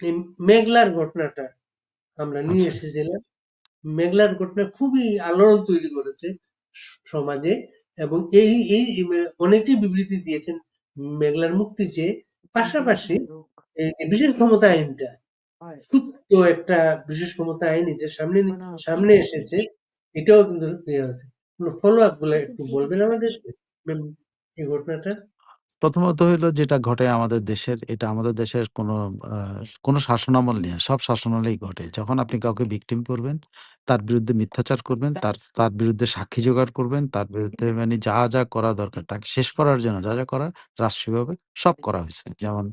এই মেঘলার ঘটনাটা আমরা নিয়ে আচ্ছা। এসেছিলাম। মেঘলার ঘটনা খুবই আলোড়ন তৈরি করেছে সমাজে এবং এই এই অনেকেই বিবৃতি দিয়েছেন মেঘলার মুক্তি চেয়ে। পাশাপাশি এই বিশেষ ক্ষমতা আইনটা, সুপ্ত একটা বিশেষ ক্ষমতা আইন যে সামনে সামনে এসেছে, এটাও কিন্তু ইয়ে হয়েছে। follow up গুলা একটু বলবেন আমাদের এই ঘটনাটা? প্রথমত হইল যেটা ঘটে আমাদের দেশের, এটা আমাদের দেশের কোনো আ কোনো শাসনামল নিয়ে, সব শাসনামলেই ঘটে। যখন আপনি কাউকে victim করবেন, তার বিরুদ্ধে মিথ্যাচার করবেন, তার তার বিরুদ্ধে সাক্ষী জোগাড় করবেন, তার বিরুদ্ধে মানে যা, যা করা দরকার তাকে শেষ করার জন্য যা, যা করার রাষ্ট্রীয়ভাবে সব করা হয়েছে। যেমন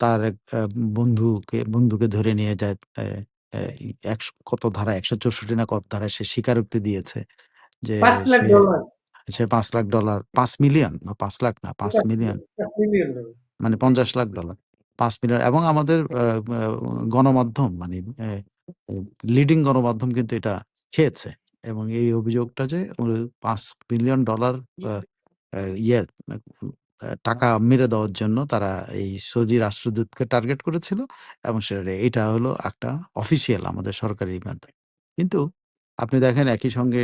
তার এক আ বন্ধুকে বন্ধুকে ধরে নিয়ে যায় এ একশ কত ধারায় ১৬৪ না কত ধারায় সে স্বীকারোক্তি দিয়েছে যে সে $৫,০০,০০০ সে $৫,০০,০০০ $৫,০০,০০০ না ৫,০০,০০০ না $৫,০০,০০০ $৫,০০,০০০ মানে $৫০,০০,০০০ $৫,০০,০০০ এবং আমাদের আ আ গণমাধ্যম মানে লিডিং গণমাধ্যম কিন্তু এটা খেয়েছে। এবং এই অভিযোগটা যে $৫,০০,০০,০০০ আ আ ইয়ে টাকা মেরে দেওয়ার জন্য তারা এই সৌদি রাষ্ট্রদূতকে টার্গেট করেছিল। এবং সেটা এটা হলো একটা অফিসিয়াল আমাদের সরকারি মাধ্যম। কিন্তু আপনি দেখেন একই সঙ্গে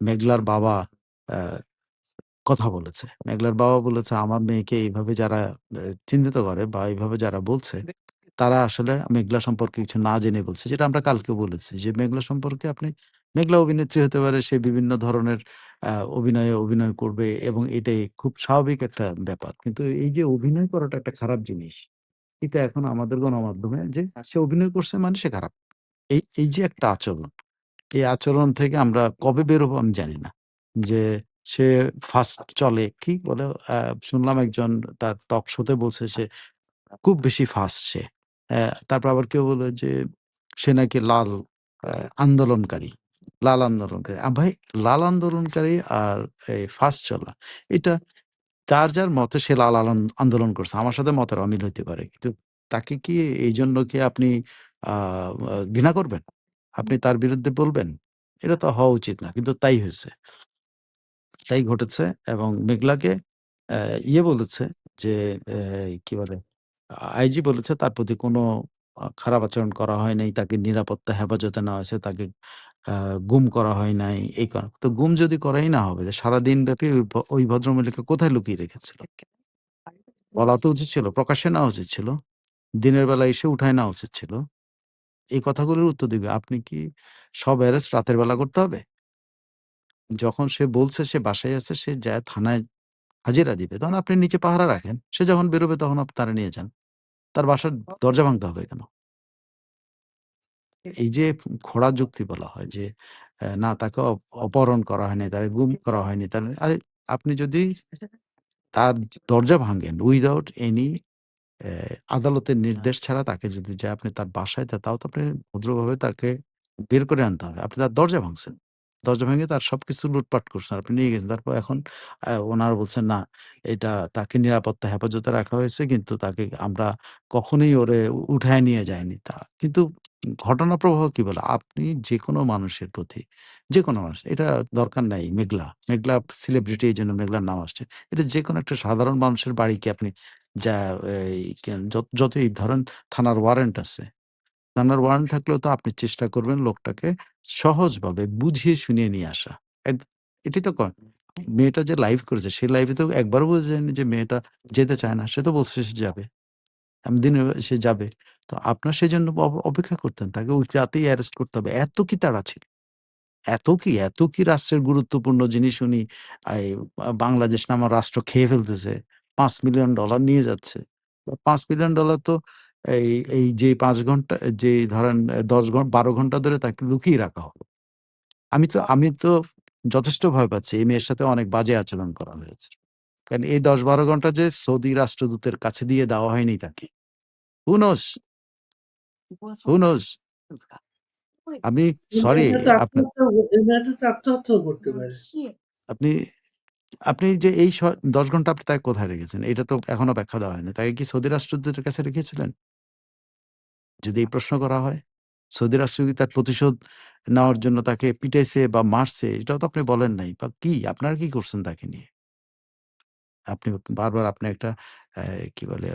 মেঘলার বাবা আ কথা বলেছে। মেঘলার বাবা বলেছে, "আমার মেয়েকে এইভাবে যারা চিহ্নিত করে বা এইভাবে যারা বলছে, তারা আসলে মেঘলা সম্পর্কে কিছু না জেনে বলছে।" যেটা আমরা কালকে বলেছি যে মেঘলা সম্পর্কে আপনি মেঘলা অভিনেত্রী হতে পারে, সে বিভিন্ন ধরনের আ অভিনয়ে অভিনয় করবে এবং এটাই খুব স্বাভাবিক একটা ব্যাপার। কিন্তু এই যে অভিনয় করাটা একটা খারাপ জিনিস। এটা এখন আমাদের গণমাধ্যমে যে সে অভিনয় করছে মানে সে খারাপ। এই এই যে একটা আচরণ, এই আচরণ থেকে আমরা কবে বের হব আমি জানি না। যে সে ফাস্ট চলে, কি বলে শুনলাম একজন তার টক শোতে বলছে সে খুব বেশি ফাস্ট সে। তারপর আবার কেউ বলল যে সে নাকি লাল আন্দোলনকারী, লাল আন্দোলনকারী। ভাই লাল আন্দোলনকারী আর এই ফাস্ট চলা এটা যার, যার মতে সে লাল আন্দোলন করছে। আমার সাথে মতের অমিল হইতে পারে। কিন্তু তাকে কি এই জন্য কি আপনি ঘৃণা করবেন? আপনি তার বিরুদ্ধে বলবেন? এটা তো হওয়া উচিত না। কিন্তু তাই হইছে। তাই ঘটেছে এবং মেঘলাকে ইয়ে বলেছে যে কি বলে? আইজি বলেছে তার প্রতি কোনো খারাপ আচরণ করা হয় নাই। তাকে নিরাপত্তা হেফাজতে নেওয়া হয়েছে। তাকে গুম করা হয় নাই। এই কারণ তো গুম যদি করাই না হবে, সারাদিন ব্যাপী ওই ভদ্রমহিলাকে কোথায় লুকিয়ে রেখেছিল? বলা তো উচিত ছিল, প্রকাশ্যে নেওয়া উচিত ছিল। দিনের বেলা এসে উঠায় নেওয়া উচিত ছিল। এই কথাগুলোর উত্তর দিবে। আপনি কি সব অ্যারেস্ট রাতের বেলা করতে হবে? যখন সে বলছে সে বাসায় আছে, সে যায় থানায় হাজিরা দিবে। তখন আপনি নিচে পাহারা রাখেন। সে যখন বেরোবে তখন আপনি তারে নিয়ে যান। তার বাসার দরজা ভাঙতে হবে কেন? এই যে ঘোড়া যুক্তি বলা হয় যে না তাকে অপহরণ করা হয়নি, তাকে গুম করা হয়নি। তার আরে আপনি যদি তার দরজা ভাঙেন উইদাউট এনি আদালতের নির্দেশ ছাড়া তাকে যদি যায় আপনি তার বাসায় তা তাও তো আপনি ভদ্রভাবে তাকে বের করে আনতে হবে। আপনি তার দরজা ভাঙছেন। দরজা ভেঙে তার সবকিছু লুটপাট করছেন। আপনি নিয়ে গেছেন। তারপর এখন ওনারা বলছেন না এটা তাকে নিরাপত্তা হেফাজতে রাখা হয়েছে কিন্তু তাকে আমরা কখনোই ওরে উঠায় নিয়ে যায়নি তা কিন্তু ঘটনা প্রবাহ কি বলে? আপনি যেকোনো মানুষের প্রতি, যেকোনো মানুষ এটা দরকার নাই মেঘলা। মেঘলা সেলিব্রিটি এই জন্য মেঘলার নাম আসছে। এটা যেকোনো একটা সাধারণ মানুষের বাড়িকে আপনি যা যতই ধরেন থানার ওয়ারেন্ট আছে। থানার ওয়ারেন্ট থাকলেও তো আপনি চেষ্টা করবেন লোকটাকে সহজভাবে বুঝিয়ে শুনিয়ে নিয়ে আসা। এটাই তো। মেয়েটা যে লাইভ করেছে সেই লাইভে তো একবার বোঝা যায়নি যে মেয়েটা যেতে চায় না। সে তো বলছে সে যাবে। আমি বেলা সে যাবে। তো আপনার সেজন্য অ অপেক্ষা করতেন। তাকে ওই রাতেই অ্যারেস্ট করতে হবে। এত কি তাড়া ছিল? এত কি, এত কি রাষ্ট্রের গুরুত্বপূর্ণ জিনিস উনি বাংলাদেশ নামক রাষ্ট্র খেয়ে ফেলতেছে। $৫,০০,০০০ নিয়ে যাচ্ছে। $৫,০০,০০০ তো এই এই যে পাঁচ ঘণ্টা যে ধরেন দশ ঘণ্টা বারো ঘণ্টা ধরে তাকে লুকিয়ে রাখা হলো। আমি তো আমি তো যথেষ্ট ভয় পাচ্ছি। এই মেয়ের সাথে অনেক বাজে আচরণ করা হয়েছে। কারণ এই দশ বারো ঘণ্টা যে সৌদি রাষ্ট্রদূতের কাছে দিয়ে দেওয়া হয়নি তাকে। who knows? আমি সরি। আপনি আপনি যে এই দশ ঘণ্টা আপনি তাকে কোথায় রেখেছেন? এটা তো এখনও ব্যাখ্যা দেওয়া হয়নি। তাকে কি সৌদি রাষ্ট্রদূতের কাছে রেখেছিলেন? যদি এই প্রশ্ন করা হয়? সৌদি রাষ্ট্র কি তার প্রতিশোধ নেওয়ার জন্য তাকে পিটাইছে বা মারছে এটাও তো আপনি বলেন নাই। বা কি আপনারা কি করছেন তাকে নিয়ে? আপনি বারবার আপনি একটা কি বলে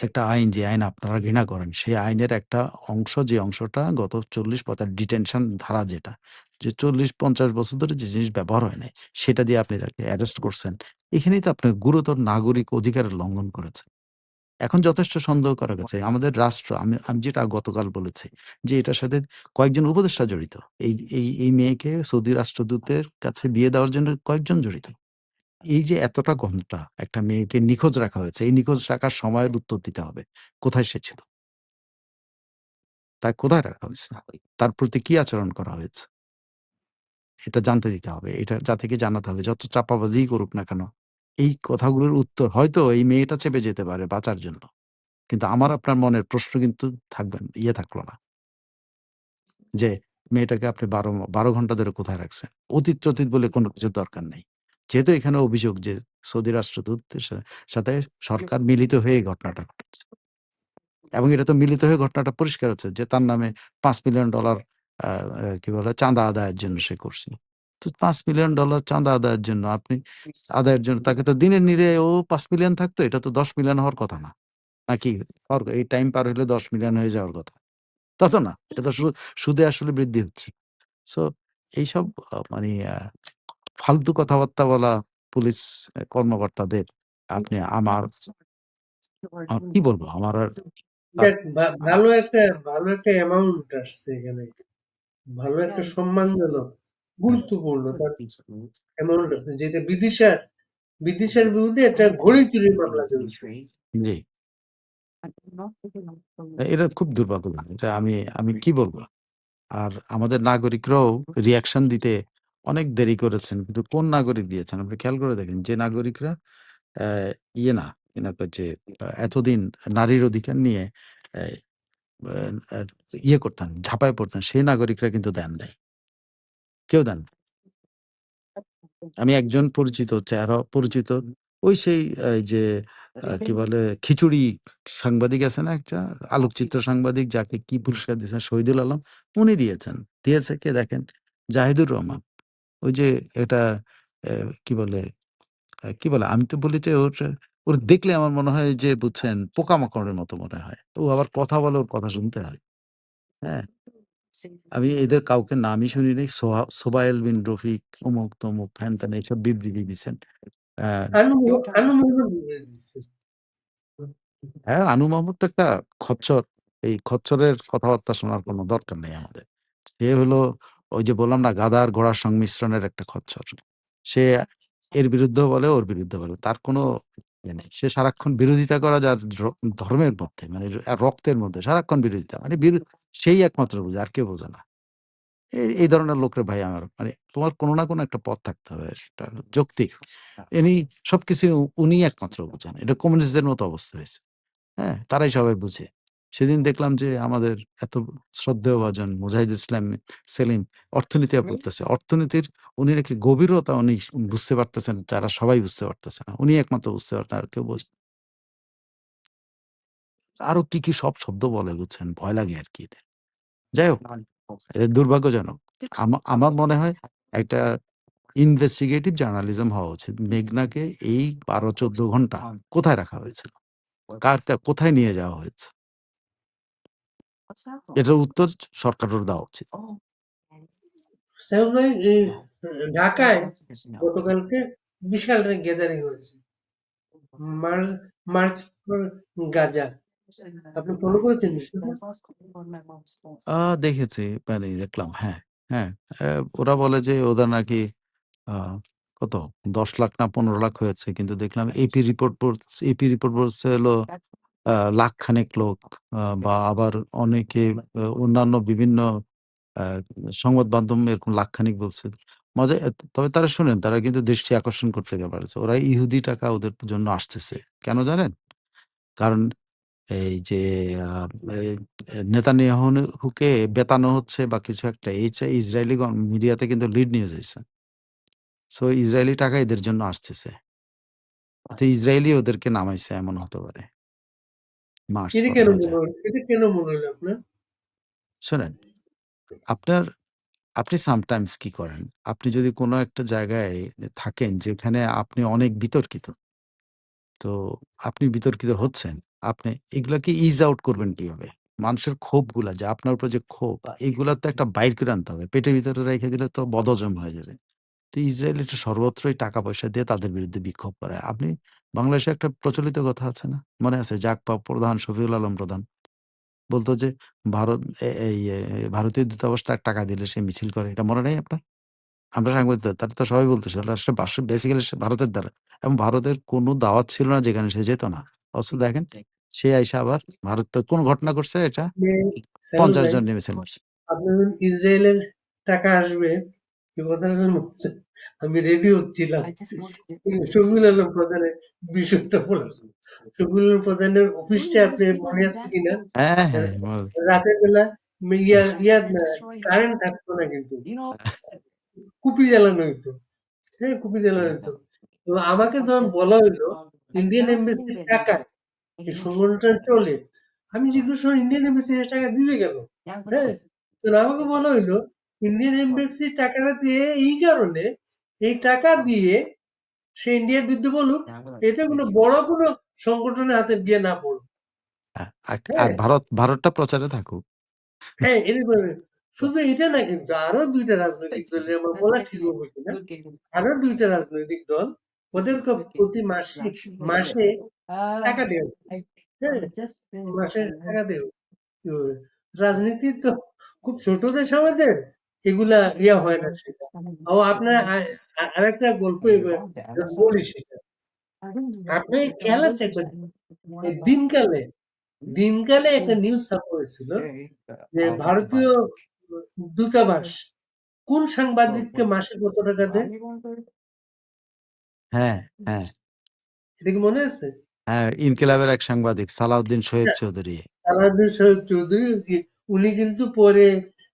একটা আইন যে আইন আপনারা ঘৃণা করেন, সেই আইনের একটা অংশ যে অংশটা গত ৪০-৫০ ডিটেনশন ধারা যেটা, যে ৪০-৫০ বছর ধরে যে জিনিস ব্যবহার হয় নাই, সেটা দিয়ে আপনি তাকে অ্যারেস্ট করছেন। এখানেই তো আপনি গুরুতর নাগরিক অধিকারের লঙ্ঘন করেছেন। এখন যথেষ্ট সন্দেহ করা গেছে। আমাদের রাষ্ট্র আমি আমি যেটা গতকাল বলেছি যে এটার সাথে কয়েকজন উপদেষ্টা জড়িত। এই এই এই মেয়েকে সৌদি রাষ্ট্রদূতের কাছে বিয়ে দেওয়ার জন্য কয়েকজন জড়িত। এই যে এতটা ঘণ্টা একটা মেয়েকে নিখোঁজ রাখা হয়েছে, এই নিখোঁজ রাখার সময়ের উত্তর দিতে হবে। কোথায় সে ছিল? তাকে কোথায় রাখা হয়েছে? তার প্রতি কি আচরণ করা হয়েছে? এটা জানতে দিতে হবে। এটা যা থেকে জানাতে হবে। যত চাপাবাজিই করুক না কেন, এই কথাগুলোর উত্তর হয়তো এই মেয়েটা চেপে যেতে পারে বাঁচার জন্য। কিন্তু আমার আপনার মনের প্রশ্ন কিন্তু থাকবে ইয়ে থাকল না। যে মেয়েটাকে আপনি ১২ ম ১২ ঘণ্টা ধরে কোথায় রাখছেন? অতীত-টতীত বলে কোনো কিছুর দরকার নেই। যেহেতু এখানে অভিযোগ যে সৌদি রাষ্ট্রদূতের সাথে সরকার মিলিত হয়ে এই ঘটনাটা ঘটেছে। এবং এটা তো মিলিত হয়ে ঘটনাটা পরিষ্কার হচ্ছে যে তার নামে $৫,০০,০০০ আ আ কি বলে চাঁদা আদায়ের জন্য সে করছে। তো $৫,০০,০০০ চাঁদা আদায়ের জন্য আপনি আদায়ের জন্য তাকে তো দিনের নিরে ও ৫,০০,০০০ থাকতো। এটা তো ১০,০০,০০০ হওয়ার কথা না। নাকি? এই টাইম পার হইলে ১০,০০,০০০ হয়ে যাওয়ার কথা। তা তো না। এটা তো সুদে আসলে বৃদ্ধি হচ্ছে। সো এইসব মানে ফালতু কথাবার্তা বলা পুলিশ কর্মকর্তাদের আপনি আমার কি বলব? আমার আর ভালো একটা ভালো একটা অ্যামাউন্ট আসছে এখানে। ভালো একটা সম্মানজনক, হ্যাঁ। গুরুত্বপূর্ণ তার অ্যামাউন্ট যেটা বিদিশার বিদিশার বিরুদ্ধে একটা ঘড়ি চুরির মামলা চলছে। জি। এটা খুব দুর্ভাগ্যজনক। এটা আমি আমি কি বলব? আর আমাদের নাগরিকরাও রিঅ্যাকশন দিতে অনেক দেরি করেছেন। কিন্তু কোন নাগরিক দিয়েছেন? আপনি খেয়াল করে দেখেন যে নাগরিকরা ইয়ে না, যে এতদিন নারীর অধিকার নিয়ে ইয়ে করতেন, ঝাঁপায় পড়তেন সেই নাগরিকরা কিন্তু দেন নাই। কেউ দেন আমি একজন পরিচিত চেহারা পরিচিত ওই সেই যে কি বলে, খিচুড়ি সাংবাদিক আছে না একটা? আলোকচিত্র সাংবাদিক যাকে কি পুরস্কার দিয়েছেন? শহীদুল আলম। উনি দিয়েছেন। দিয়েছে কে দেখেন? জাহিদুর রহমান। ওই যে এটা অ্যা কি বলে কি বলে? আমি তো বলি যে ওর ওর দেখলে আমার মনে হয় যে বুঝছেন, পোকামাকড়ের মতো মনে হয়। ও আবার কথা বলে ওর কথা শুনতে হয়। হ্যাঁ? আমি এদের কাউকে নামই শুনি নাই। সোহা সোবাইল বিন রফিক, অমুক তমুক হ্যান-ত্যান এইসব বিবৃতি দিছেন। আ আনু আনু মোহাম্মদ বিবৃতি দিচ্ছে। হ্যাঁ, আনু মাহমুদ তো একটা খচ্চর। এই খচ্চরের কথাবার্তা শোনার কোনো দরকার নেই আমাদের। সে হলো ওই যে বললাম না গাদার ঘোড়ার সংমিশ্রণের একটা খচ্চর। সে এর বিরুদ্ধেও বলে, ওর বিরুদ্ধে বলে। তার কোনো নেই। সে সারাক্ষণ বিরোধিতা করা যার ধর্মের মধ্যে মানে রক্তের মধ্যে সারাক্ষণ বিরোধিতা। মানে সেই একমাত্র বোঝে আর কেউ বোঝে না। এই ধরনের লোকরে ভাই আমার মানে তোমার কোনো না কোনো একটা পথ থাকতে হবে। সেটা যৌক্তিক। ইনি সবকিছু উনি একমাত্র বোঝেন। এটা কমিউনিস্টদের মতো অবস্থা হয়েছে। হ্যাঁ? তারাই সবাই বুঝে। সেদিন দেখলাম যে আমাদের এত শ্রদ্ধেয় ভাজন মুজাহিদ ইসলাম সেলিম অর্থনীতি পড়তেছে। অর্থনীতির উনি নাকি গভীরতা উনি বুঝতে পারতেছেন যারা সবাই বুঝতে পারতেছে না। উনি একমাত্র বুঝতে পারতেন আর কেউ বোঝে আরও কি, কি সব শব্দ বলে বুঝছেন? ভয় লাগে আরকি এদের। যাই হোক, দুর্ভাগ্যজনক। আমার মনে হয় একটা ইনভেস্টিগেটিভ জার্নালিজম হওয়া উচিত। মেঘনাকে এই ১২-১৪ ঘণ্টা কোথায় রাখা হয়েছিল? কারটা কোথায় নিয়ে যাওয়া হয়েছে? এটার উত্তর সরকারের দেওয়া উচিত। এই ঢাকায় গতকালকে বিশাল গ্যাদারিং হয়েছে। March Gaza. আপনি ফলো করেছেন বিষয়টা? আ দেখেছি মানে দেখলাম হ্যাঁ, হ্যাঁ। অ্যা ওরা বলে যে ওদের নাকি আ কত ১০ লাখ না ১৫ লাখ হয়েছে। কিন্তু দেখলাম এপি রিপোর্ট বলছ এপি রিপোর্ট বলছে হলো আ লাখখানেক লোক আ বা আবার অনেকে অন্যান্য বিভিন্ন আ সংবাদ মাধ্যম এরকম লাখখানিক বলছে। মজা তবে তারা শোনেন তারা কিন্তু দৃষ্টি আকর্ষণ করতে পারেছে। ওরা ইহুদি টাকা ওদের জন্য আসতেছে। কেন জানেন? কারণ এই যে নেতানিয়াহুকে বেতানো হচ্ছে বা কিছু একটা এই ইসরায়েলি মিডিয়াতে কিন্তু লিড নিউজ হইছে। সো ইসরায়েলি টাকা এদের জন্য আসতেছে। তো ইসরায়েলই ওদেরকে নামাইছে এমন হতে পারে। শোনেন, আপনার আপনি সামটাইমস কি করেন? আপনি যদি কোনো একটা জায়গায় থাকেন যেখানে আপনি অনেক বিতর্কিত। তো আপনি বিতর্কিত হচ্ছেন। আপনি এগুলাকে ইজ আউট করবেন কীভাবে? মানুষের ক্ষোভগুলা যে আপনার উপর যে ক্ষোভ, এগুলা তো একটা বাইর করে আনতে হবে। পেটের ভিতরে রেখে দিলে তো বদজম হয়ে যাবে। তো ইসরায়েল এটা সর্বত্রই টাকা-পয়সা দিয়ে তাদের বিরুদ্ধে বিক্ষোভ করে। আপনি বাংলাদেশে একটা প্রচলিত কথা আছে না? মনে আছে? জাগপা প্রধান শফিউল আলম প্রধান বলত যে ভারত এই এ ভারতীয় দূতাবাস তার টাকা দিলে সে মিছিল করে। এটা মনে নাই আপনার? আমরা সাংবাদিকতা তারা তো সবাই বলতেছে রাষ্ট্র বাস বেসিক্যালি সে ভারতের দ্বারা এবং ভারতের কোনো দাওয়াত ছিল না যেখানে সে যেত না। অথচ দেখেন সে আইসা আবার ভারত কোন ঘটনা করছে এটা? যে সাইফুল ৫০ ভাই জন বললেন ইসরায়েলের টাকা আসবে এই কথাটা আমি রেডি হচ্ছিলাম। শফিউল আলম প্রধানের বিষয়টা শফিউল আলম প্রধানের অফিসটা আপনি মনে আছে কিনা? হ্যাঁ, হ্যাঁ। রাতের বেলা ইয়া ইয়া কারেন্ট থাকতো না কিন্তু। কুপি জ্বালানো হইতো। হ্যাঁ কুপি জ্বালানো হইতো। তো আমাকে যখন বলা হইল ইন্ডিয়ান এমবাসির টাকা এই সংগঠনটা চলে। আমি জিজ্ঞেস করি ইন্ডিয়ান এমবাসি টাকা দিবে কেন? হ্যাঁ তো আমাকে বলা হইল ইন্ডিয়ান এমবাসি টাকাটা দিয়ে এই কারণে এই টাকা দিয়ে সে ইন্ডিয়ার বিরুদ্ধে বলুক এটা কোনো বড় কোনো সংগঠনের হাতে গিয়ে না পড়ুক। আর হ্যাঁ। ভারত ভারতটা প্রচারে থাকুক। হ্যাঁ শুধু এটা না কিন্তু আরও দুইটা রাজনৈতিক দলের আমার বলা ঠিক হবে কিনা? আরও দুইটা রাজনৈতিক দল ওদেরকে প্রতি মাসে মাসে টাকা দেও হ্যাঁ মাসে টাকা দেও রাজনীতি তো খুব ছোট দেশ আমাদের এগুলা ইয়া হয় না সেটা। ও আপনার আরেকটা গল্প বলি সেটা। আপনি খেয়াল আছে একবার? দিনকালে দিনকালে একটা নিউজ ছাপা হয়েছিল যে ভারতীয় দূতাবাস কোন সাংবাদিককে মাসে কত টাকা দেয়? হ্যাঁ, হ্যাঁ। এটা কি মনে আছে? হ্যাঁ, ইনকিলাবের এক সাংবাদিক সালাউদ্দিন শোয়েব চৌধুরী। আলাউদ্দিন শরীফ চৌধুরী উনি কিন্তু পরে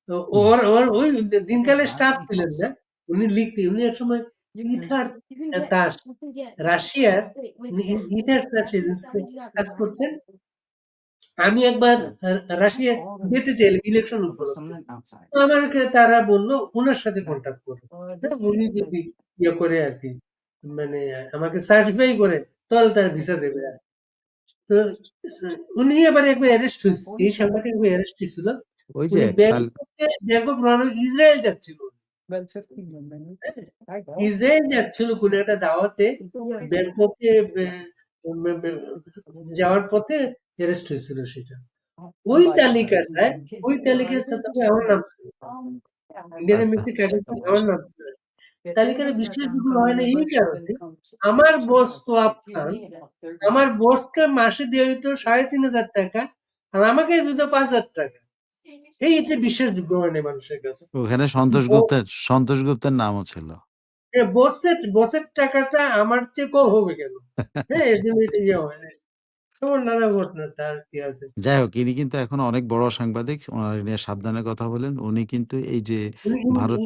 হুম। ওর ওর ওই দিনকালে স্টাফ ছিলেন না? উনি লিখতে উনি একসময় ইথার দাস রাশিয়ার উনি ই- ইথার দাস এজেন্সিতে কাজ করতেন। আমি একবার আহ, রাশিয়া যেতে চাইলাম ইলেকশন উপলক্ষে। তো আমাকে তারা বলল ওনার সাথে কন্ট্যাক্ট করো। হ্যাঁ, উনি যদি ইয়ে করে আর কি। মানে আমাকে সার্টিফাই করে তাহলে তার ভিসা দেবে আর। তো উনি এবার একবার অ্যারেস্ট হয়েছে। এই সাংবাদিক একবার অ্যারেস্ট হয়েছিল। ওই যে ব্যাংককে ইসরায়েল যাচ্ছিল। ইসরায়েল যাচ্ছিল কোন একটা দাওয়াতে। ব্যাংককে যাওয়ার পথে অ্যারেস্ট হয়েছিল সেটা। ওই তালিকাটায় ওই তালিকায় সাথে আমার নাম ছিল। ইন্ডিয়ান আচ্ছা। এমবিসি ক্যাডেট আমার নাম ছিল। তালিকাটা বিশ্বাসযোগ্য হয় না? এই কারণে আমার বস তো আফগান আমার বসকে মাসে দেওয়া হইতো সাড়ে তিন হাজার টাকা আর আমাকে দিত পাঁচ হাজার টাকা। এই এটা বিশ্বাসযোগ্য হয় না মানুষের কাছে। ওখানে সন্তোষ গুপ্তের সন্তোষ গুপ্তের নামও ছিল। বসের বসের টাকাটা আমার চেয়ে কম হবে কেন? হ্যাঁ এর জন্য এটা ইয়ে হয় না। যাই হোক ইনি কিন্তু এখন অনেক বড় সাংবাদিক। উনার নিয়ে সাবধানে কথা বলেন। উনি কিন্তু এই যে ভারত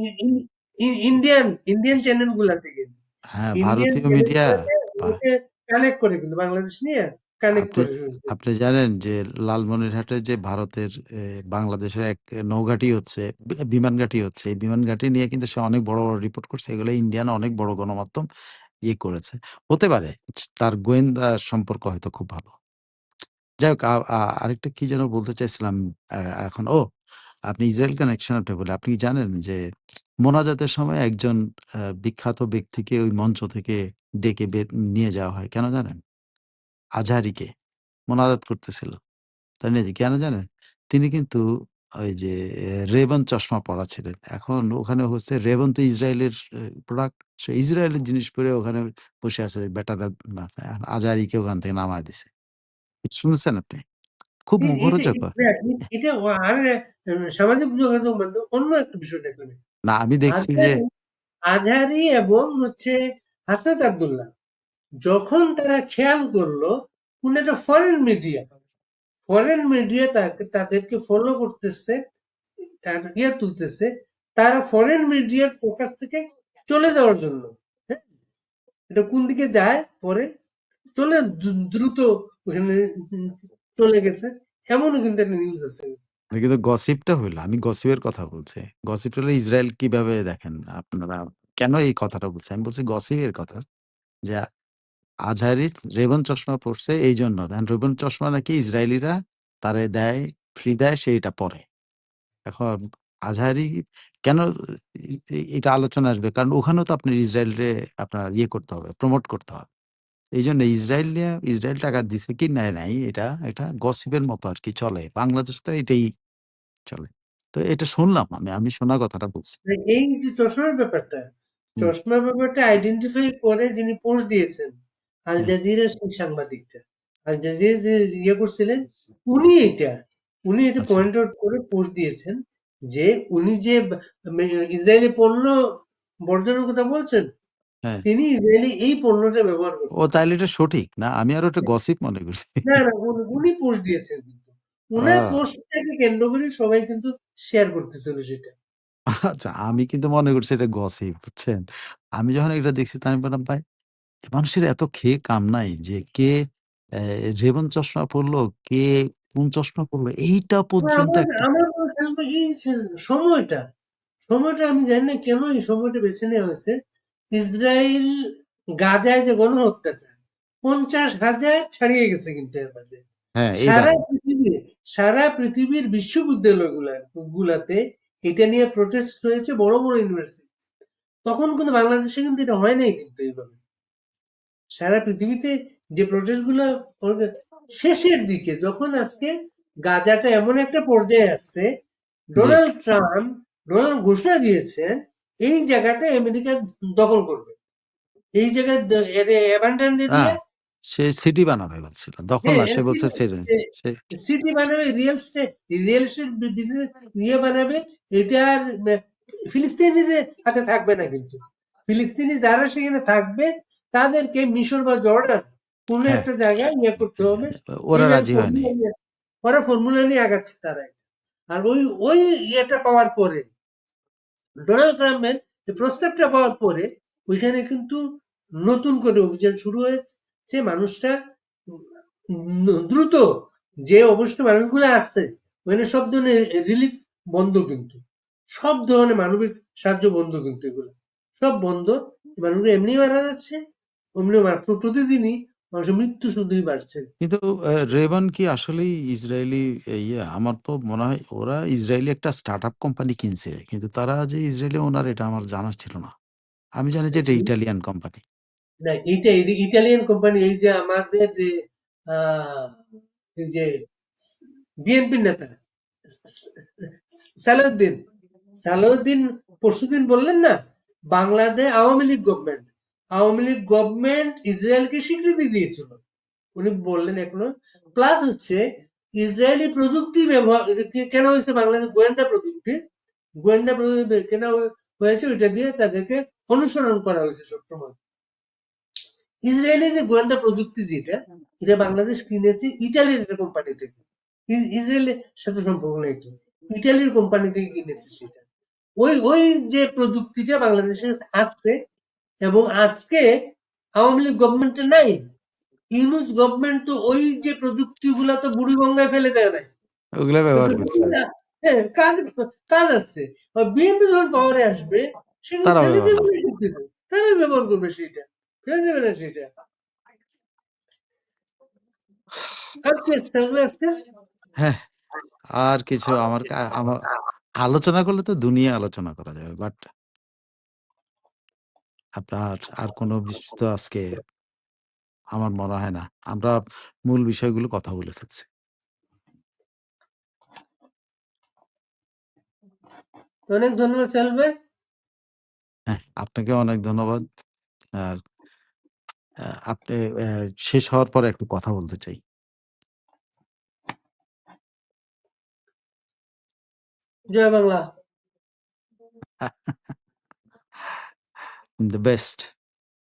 ইন্ডিয়ান ইন্ডিয়ান চ্যানেলগুলা থেকে হ্যাঁ, ইন্ডিয়ান ভারতীয় মিডিয়া কানেক্ট করে কিন্তু বাংলাদেশ নিয়ে কানেক্ট আপনি করে আপনি জানেন যে লালমনিরহাটে যে ভারতের এ বাংলাদেশের এক নৌঘাঁটি হচ্ছে, বি বিমান ঘাঁটি হচ্ছে। এই বিমান ঘাঁটি নিয়ে কিন্তু সে অনেক বড়, বড় রিপোর্ট করছে। এগুলো ইন্ডিয়ান অনেক বড় গণমাধ্যম ইয়ে করেছে। হতে পারে তার গোয়েন্দা সম্পর্ক হয়তো খুব ভালো। যাই হোক আ আ আরেকটা কি যেন বলতে চাইছিলাম আ এখন ও আপনি ইসরায়েল কানেকশন আপনি বলে আপনি কি জানেন যে মোনাজাতের সময় একজন বিখ্যাত ব্যক্তিকে ওই মঞ্চ থেকে ডেকে বের নিয়ে যাওয়া হয়। কেন জানেন? আজহারিকে মোনাজাত করতেছিল। তাই না? কেন জানেন? তিনি কিন্তু ওই যে রেবন চশমা পরা ছিলেন। এখন ওখানে হচ্ছে রেবন তো ইসরায়েলের প্রোডাক্ট। সে ইসরায়েলের জিনিস পরে ওখানে বসে আছে বেটারা আজহারিকে ওখান থেকে নামায় দিছে। শুনেছেন আপনি? খুব মুখরোচক হয়। এটা- এটা আর সামাজিক যোগাযোগ মাধ্যম অন্য একটা বিষয় দেখবেন না, আমি দেখছি যে আজহারি এবং হচ্ছে হাসনাত আব্দুল্লাহ যখন তারা খেয়াল করল কোন একটা ফরেন মিডিয়া ফরেন মিডিয়া তাকে, তাদেরকে ফলো করতেছে, তার ইয়ে তুলতেছে, তারা ফরেন মিডিয়ার ফোকাস থেকে চলে যাওয়ার জন্য হ্যাঁ? এটা কোন দিকে যায়? পরে চলে দ্রুত ওখানে চলে গেছে, এমনও কিন্তু একটা নিউজ আছে। কিন্তু গসিপটা হইল। আমি গসিপের কথা বলছি। গসিপ হলো ইসরায়েল কীভাবে দেখেন আপনারা কেন এই কথাটা বলছি? আমি বলছি গসিপের কথা। যে আজহারি রেবন চশমা পড়ছে এই জন্য দেন রেবন চশমা নাকি ইসরায়েলিরা তারে দেয় ফ্রি দেয় সে এটা পরে এখন আজহারি কেন এটা আলোচনা আসবে কারণ ওখানেও তো আপনার ইসরায়েলরে আপনার ইয়ে করতে হবে প্রমোট করতে হবে এই জন্য ইসরায়েল নিয়ে ইসরায়েল টাকা দিছে কি? নাই নাই এটা এটা গসিপের মতো আর কি চলে। বাংলাদেশ তো এটাই চলে। তো এটা শুনলাম আমি আমি শোনা কথাটা বলছি। এই যে চশমার ব্যাপারটা চশমার ব্যাপারটা আইডেন্টিফাই করে যিনি পোস্ট দিয়েছেন আল হুম। জাজিরার সেই সাংবাদিকটা। আল জাজিরা যে ইয়ে করছিলেন উনি এটা উনি এটা আচ্ছা। পয়েন্ট আউট করে পোস্ট দিয়েছেন যে উনি যে ইসরায়েলি পণ্য বর্জনের কথা বলছেন হ্যাঁ। তিনি ইসরায়েলি এই পণ্যটা ব্যবহার করছেন। ও তাইলে এটা সঠিক? না আমি আর ওটা গসিপ মনে করছি। না না উনি- উনি পোস্ট দিয়েছেন কিন্তু। উনার। পোস্টটাকে কেন্দ্র করে সবাই কিন্তু শেয়ার করতেছিল সেটা আচ্ছা আমি কিন্তু মনে করছি এটা গসিপ বুঝছেন? আমি যখন এটা দেখছি তাই আমি বললাম ভাই মানুষের এত খেয়ে কাম নাই যে কে রেবন চশমা পড়ল কে কোন চশমা পড়ল এইটা না, পর্যন্ত আমার একটা আমার মনে হয় এই সে- সময়টা সময়টা আমি জানি না কেন এই সময়টা বেছে নেওয়া হয়েছে। ইসরায়েল গাজায় যে গণহত্যাটা পঞ্চাশ হাজার ছাড়িয়ে গেছে কিন্তু এর মাঝে হ্যাঁ সারা পৃথিবীর সারা পৃথিবীর বিশ্ববিদ্যালয় গুলাতে এটা নিয়ে প্রোটেস্ট হয়েছে বড় বড় ইউনিভার্সিটি তখন কিন্তু বাংলাদেশে কিন্তু এটা হয় নাই কিন্তু এইভাবে। সারা পৃথিবীতে যে প্রোটেস্টগুলো শেষের দিকে যখন আজকে গাজাটা এমন একটা পর্যায়ে আসছে ডোনাল্ড ট্রাম্প ডোনাল্ড ঘোষণা দিয়েছেন এই জায়গাটা আমেরিকা দখল করবে। এই জায়গায় অ্যাবান্ডান দিয়ে হ্যাঁ সে সিটি বানাবে বলছিল দখল না সে বলছে city- সে- সে সিটি বানাবে real estate real estate business বানাবে এটা আর আহ, ফিলিস্তিনিদের হাতে থাকবে না কিন্তু। ফিলিস্তিনি যারা সেখানে থাকবে তাদেরকে মিশর বা জর্ডান কোন হ্যাঁ। একটা জায়গায় ইয়ে করতে হবে। ওরা রাজি হয়নি। ওরা ফর্মুলা নিয়ে আগাচ্ছে তারা আর ওই ওই ইয়েটা পাওয়ার পরে ডোনাল্ড ট্রাম্পের প্রস্তাবটা পাওয়ার পরে ওইখানে কিন্তু নতুন করে অভিযান শুরু হয়েছে। মানুষটা দ্রুত যে অবস্থ মানুষগুলো আসছে, ওখানে সব ধরনের রিলিফ বন্ধ কিন্তু। সব ধরনের মানবিক সাহায্য বন্ধ কিন্তু এগুলো। সব বন্ধ। মানুষগুলো এমনি মারা যাচ্ছে প্রতিদিনই মানুষের মৃত্যু শুধুই বাড়ছে। কিন্তু রেবান কি আসলেই ইসরায়েলি ইয়ে? আমার তো মনে হয় ওরা ইসরায়েলি একটা স্টার্ট আপ কোম্পানি কিনছে কিন্তু তারা যে ইসরায়েলি ওনার এটা আমার জানা ছিল না। আমি জানি যে এটা ইটালিয়ান কোম্পানি না এই ইটালিয়ান কোম্পানি এই যে আমাদের এই যে বিএনপির নেতা সালাউদ্দিন সালাউদ্দিন পরশুদিন বললেন না বাংলাদেশ আওয়ামী লীগ গভর্নমেন্ট আওয়ামী লীগ গভর্নমেন্ট ইসরায়েলকে স্বীকৃতি দিয়েছিল। উনি বললেন এখনও প্লাস হচ্ছে ইসরায়েলি প্রযুক্তি ব্যবহার কেন হয়েছে বাংলাদেশ গোয়েন্দা প্রযুক্তি? গোয়েন্দা প্রযুক্তি কেন হয়েছে? ওইটা দিয়ে তাদেরকে অনুসরণ করা হয়েছে সবসময়। ইসরায়েলি যে গোয়েন্দা প্রযুক্তি যেটা, এটা বাংলাদেশ কিনেছে ইটালির একটা কোম্পানি থেকে। ইসরায়েলের সাথে সম্পর্ক নেই ইটালির কোম্পানি থেকে কিনেছে সেটা। ওই ওই যে প্রযুক্তিটা বাংলাদেশের আসছে এবং আজকে আওয়ামী লীগ গভর্নমেন্টে নাই। ইউনুস গভর্নমেন্ট তো ওই যে প্রযুক্তি প্রযুক্তিগুলো তো বুড়িগঙ্গায় ফেলে দেয় নাই। ওগুলা ব্যবহার করছে। হ্যাঁ কাজ কাজ আসছে। বিএনপি যখন পাওয়ারে আসবে তারা ব্যবহার করবে সেটা। ফেলে দেবে না সেটা? হ্যাঁ আর কিছু আমার আমার আলোচনা করলে তো দুনিয়া আলোচনা করা যাবে বাট আপনার আর কোনো বিষয় তো আজকে আমার মনে হয় না। আমরা মূল বিষয়গুলো কথা বলে ফেলছি। অনেক ধন্যবাদ সাহেল ভাই হ্যাঁ আপনাকে অনেক ধন্যবাদ। আর আপনি আহ, শেষ হওয়ার পরে একটু কথা বলতে চাই। জয় বাংলা। The best